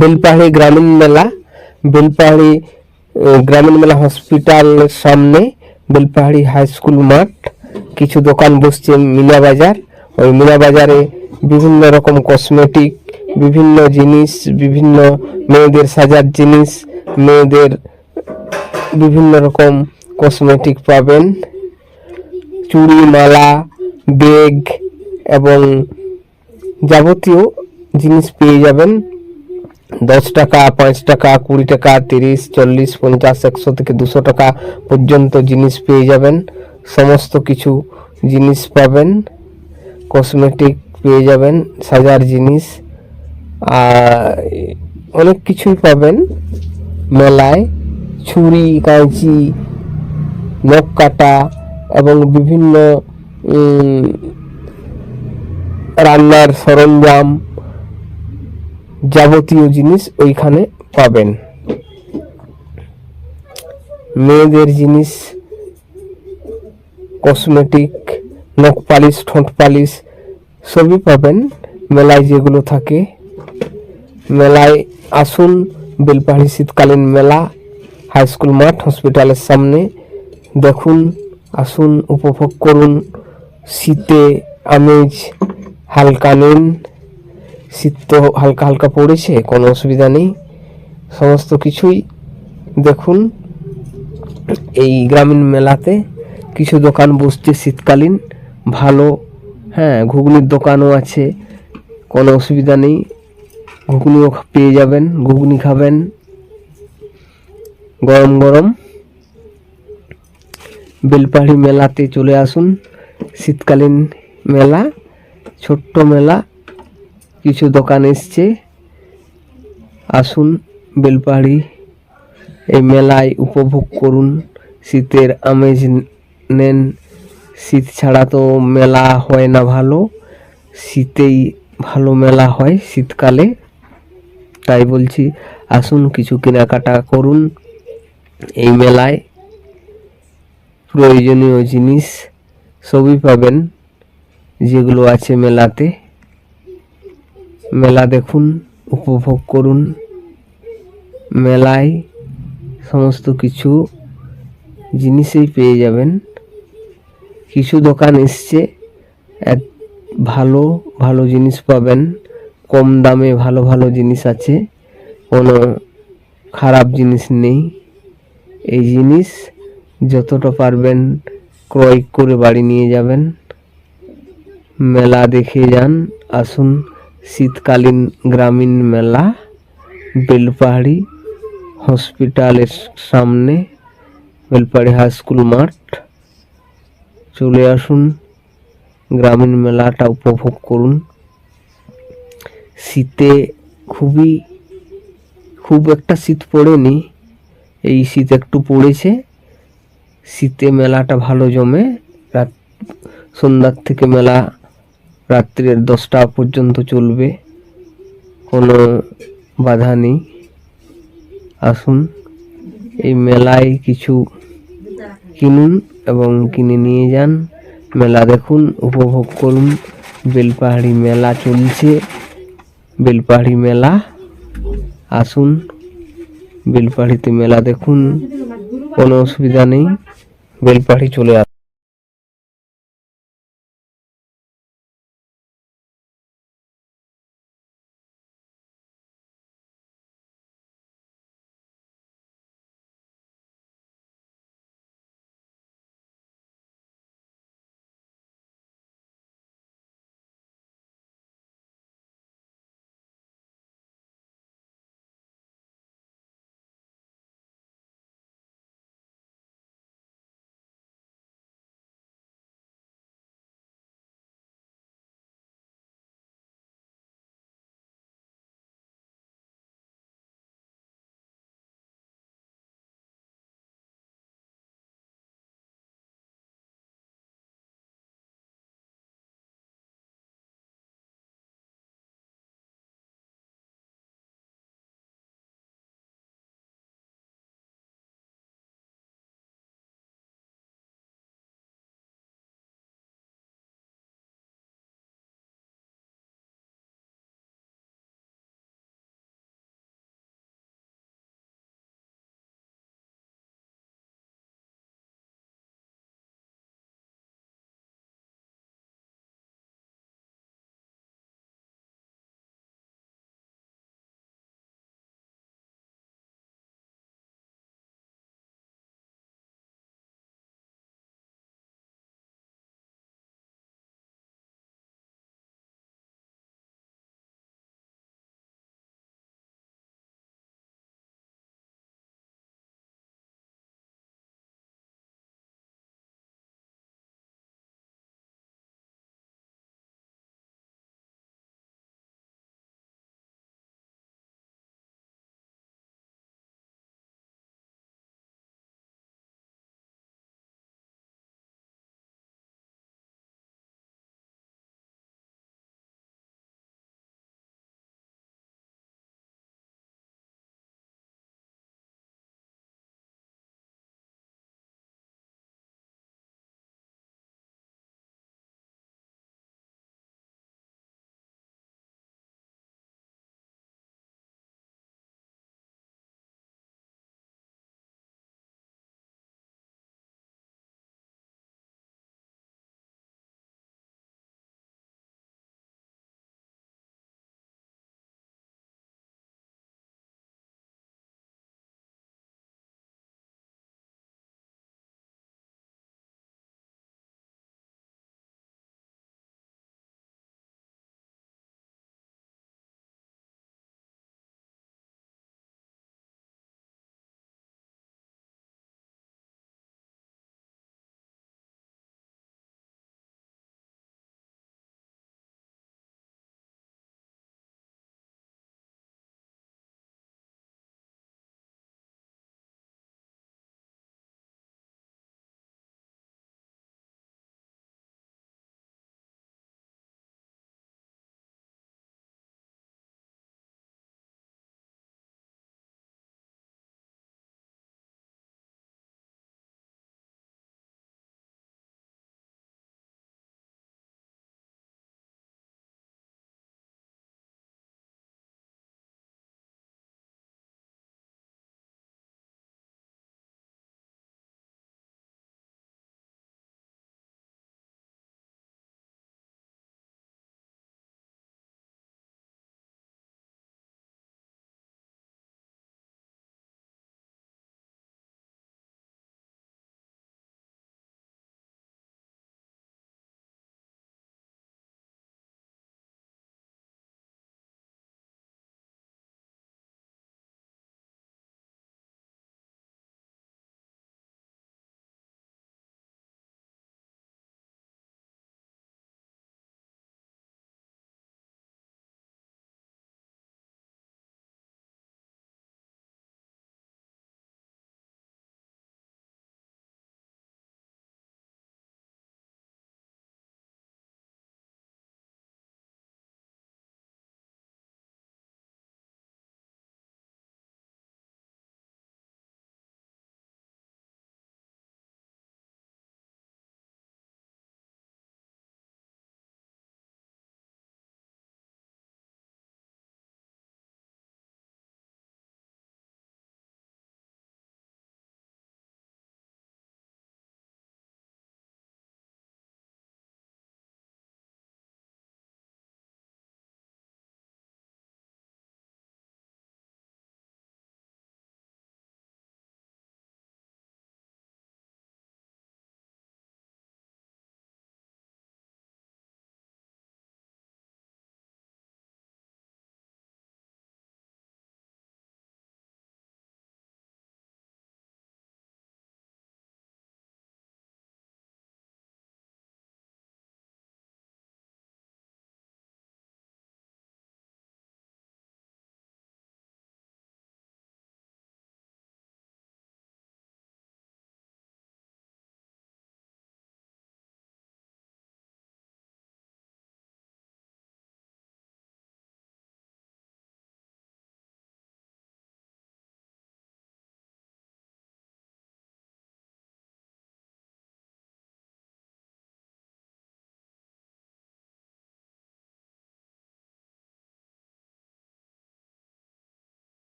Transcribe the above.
বেলপাহাড়ি গ্রামীণ মেলা বেলপাহাড়ি গ্রামীণ মেলা হসপিটালের সামনে বেলপাহাড়ি হাই স্কুল মাঠ, কিছু দোকান বসছে মিনা বাজার। ওই মিনা বাজারে বিভিন্ন রকম কসমেটিক, বিভিন্ন জিনিস, বিভিন্ন মেয়েদের সাজার জিনিস, মেয়েদের বিভিন্ন রকম কসমেটিক পাবেন। চুড়ি, মালা, ব্যাগ এবং যাবতীয় জিনিস পেয়ে যাবেন। দশ টাকা পাঁচ টাকা, কুড়ি টাকা, তিরিশ, চল্লিশ, পঞ্চাশ, একশো থেকে দুশো টাকা পর্যন্ত জিনিস পেয়ে যাবেন। সমস্ত কিছু জিনিস পাবেন। কসমেটিক পেয়ে যাবেন, সাজার জিনিস, আর অনেক কিছুই পাবেন। মেলায়, ছুরি, কাঁচি, নখ কাটা এবং বিভিন্ন রান্নার সরঞ্জাম যাবতীয় জিনিস ওইখানে পাবেন। মেয়েদের জিনিস কসমেটিক নখ পালিশ, ঠোঁট পালিশ, সবই পাবেন। মেলায় যেগুলো থাকে। মেলায় আসুন, বেলপাহাড়ি শীতকালীন মেলা হাই স্কুল মাঠ হসপিটালের সামনে দেখুন, আসুন, উপভোগ করুন। শীতে আমেজ হালকা নিন। শীত তো হালকা হালকা পড়েছে, কোনো অসুবিধা নেই। সমস্ত কিছুই দেখুন, এই গ্রামীণ মেলাতে কিছু দোকান বসছে শীতকালীন, ভালো হ্যাঁ ঘুগনির দোকানও আছে, কোনো অসুবিধা নেই। ঘুগনিও পেয়ে যাবেন, ঘুগনি খাবেন, গরম গরম। বেলপাহাড়ি মেলাতে চলে আসুন, শীতকালীন মেলা, ছোট্ট মেলা। কিছু দোকান এসছে। আসুন বেলপাহাড়ি এই মেলায় উপভোগ করুন। শীতের আমেজ নেন। শীত ছাড়া তো মেলা হয় না ভালো। শীতেই ভালো মেলা হয় শীতকালে। তাই বলছি, আসুন কিছু কেনাকাটা করুন। এই মেলায় প্রয়োজনীয় জিনিস সবই পাবেন যেগুলো আছে মেলাতে। মেলা দেখুন, উপভোগ করুন। মেলায় সমস্ত কিছু জিনিসই পেয়ে যাবেন। কিছু দোকান এসছে, এক ভালো ভালো জিনিস পাবেন। কম দামে ভালো ভালো জিনিস আছে, কোনো খারাপ জিনিস নেই। এই জিনিস যতটা পারবেন ক্রয় করে বাড়ি নিয়ে যাবেন। মেলা দেখে যান, আসুন। শীতকালীন গ্রামীণ মেলা, বেলপাহাড়ি হসপিটালের সামনে, বেলপাহাড়ি হাই স্কুল মাঠ। চলে আসুন, গ্রামীণ মেলাটা উপভোগ করুন। শীতে খুবই, খুব একটা শীত পড়েনি, এই শীত একটু পড়েছে। শীতে মেলাটা ভালো জমে, রাত সন্ধ্যার থেকে মেলা রাত্রের দশটা পর্যন্ত চলবে। কোনো বাধা নেই। আসুন, এই মেলায় কিছু কিনুন এবং কিনে নিয়ে যান। মেলা দেখুন, উপভোগ করুন। বেলপাহাড়ি মেলা চলছে। বেলপাহাড়ি মেলা, আসুন। বেলপাহাড়িতে মেলা দেখুন, কোনো অসুবিধা নেই। বেলপাহাড়ি চলে